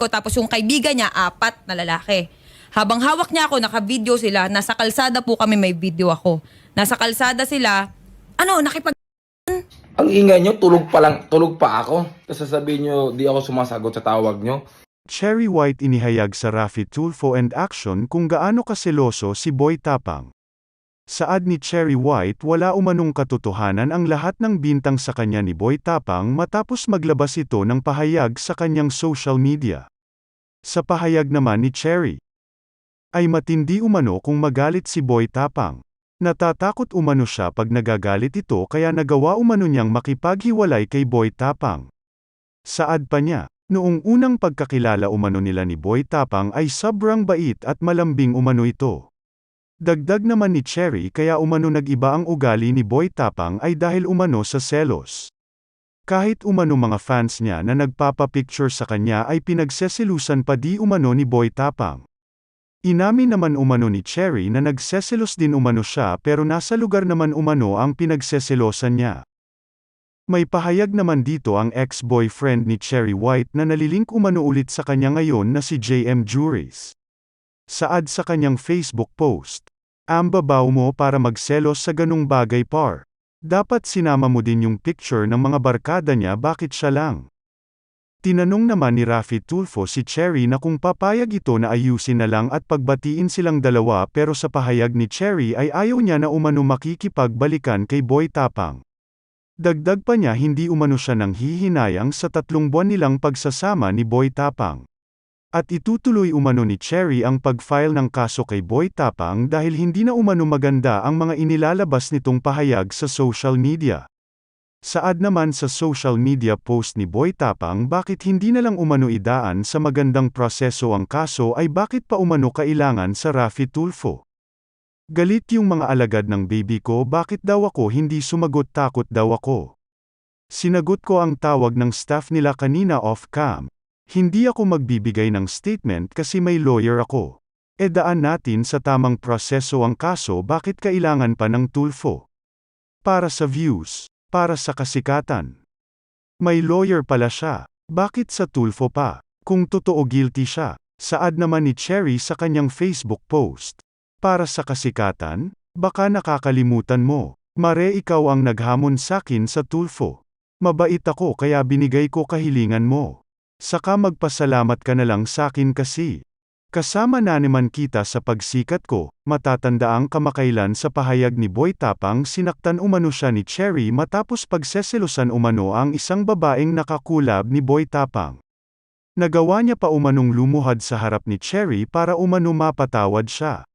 ko, tapos yung kaibigan niya, apat na lalaki. Habang hawak niya ako, naka-video sila, nasa kalsada po kami, may video ako. Nasa kalsada sila, ano, nakipag... Ang ingay nyo, tulog pa lang, tulog pa ako. Tapos sasabihin nyo, di ako sumasagot sa tawag nyo. Cherry White inihayag sa Rafi Tulfo and Action kung gaano kaseloso si Boy Tapang. Saad ni Cherry White wala umanong katotohanan ang lahat ng bintang sa kanya ni Boy Tapang matapos maglabas ito ng pahayag sa kanyang social media. Sa pahayag naman ni Cherry, ay matindi umano kung magalit si Boy Tapang. Natatakot umano siya pag nagagalit ito kaya nagawa umano niyang makipaghiwalay kay Boy Tapang. Saad pa niya, noong unang pagkakilala umano nila ni Boy Tapang ay sobrang bait at malambing umano ito. Dagdag naman ni Cherry kaya umano nag-iba ang ugali ni Boy Tapang ay dahil umano sa selos. Kahit umano mga fans niya na nagpapapicture sa kanya ay pinagsesilusan pa di umano ni Boy Tapang. Inamin naman umano ni Cherry na nagseselos din umano siya pero nasa lugar naman umano ang pinagseselosan niya. May pahayag naman dito ang ex-boyfriend ni Cherry White na nalilink umano ulit sa kanya ngayon na si JM Juris. Saad sa kanyang Facebook post, Ambabaw mo para magselos sa ganung bagay par. Dapat sinama mo din yung picture ng mga barkada niya bakit siya lang. Tinanong naman ni Rafi Tulfo si Cherry na kung papayag ito na ayusin na lang at pagbatiin silang dalawa pero sa pahayag ni Cherry ay ayaw niya na umano makikipagbalikan kay Boy Tapang. Dagdag pa niya hindi umano siya nang hihinayang sa tatlong buwan nilang pagsasama ni Boy Tapang. At itutuloy umano ni Cherry ang pag-file ng kaso kay Boy Tapang dahil hindi na umano maganda ang mga inilalabas nitong pahayag sa social media. Saad naman sa social media post ni Boy Tapang bakit hindi na lang umano idaan sa magandang proseso ang kaso ay bakit pa umano kailangan sa Rafi Tulfo. Galit yung mga alagad ng baby ko bakit daw ako hindi sumagot takot daw ako. Sinagot ko ang tawag ng staff nila kanina off-cam. Hindi ako magbibigay ng statement kasi may lawyer ako. E daan natin sa tamang proseso ang kaso bakit kailangan pa ng tulfo. Para sa views, para sa kasikatan. May lawyer pala siya, bakit sa tulfo pa? Kung totoo guilty siya, saad naman ni Cherry sa kanyang Facebook post. Para sa kasikatan, baka nakakalimutan mo, mare ikaw ang naghamon sakin sa tulfo. Mabait ako kaya binigay ko kahilingan mo. Saka magpasalamat ka na lang sakin kasi. Kasama na naman kita sa pagsikat ko, matatanda ang kamakailan sa pahayag ni Boy Tapang sinaktan umano siya ni Cherry matapos pagseselosan umano ang isang babaeng nakakulab ni Boy Tapang. Nagawa niya pa umanong lumuhad sa harap ni Cherry para umano mapatawad siya.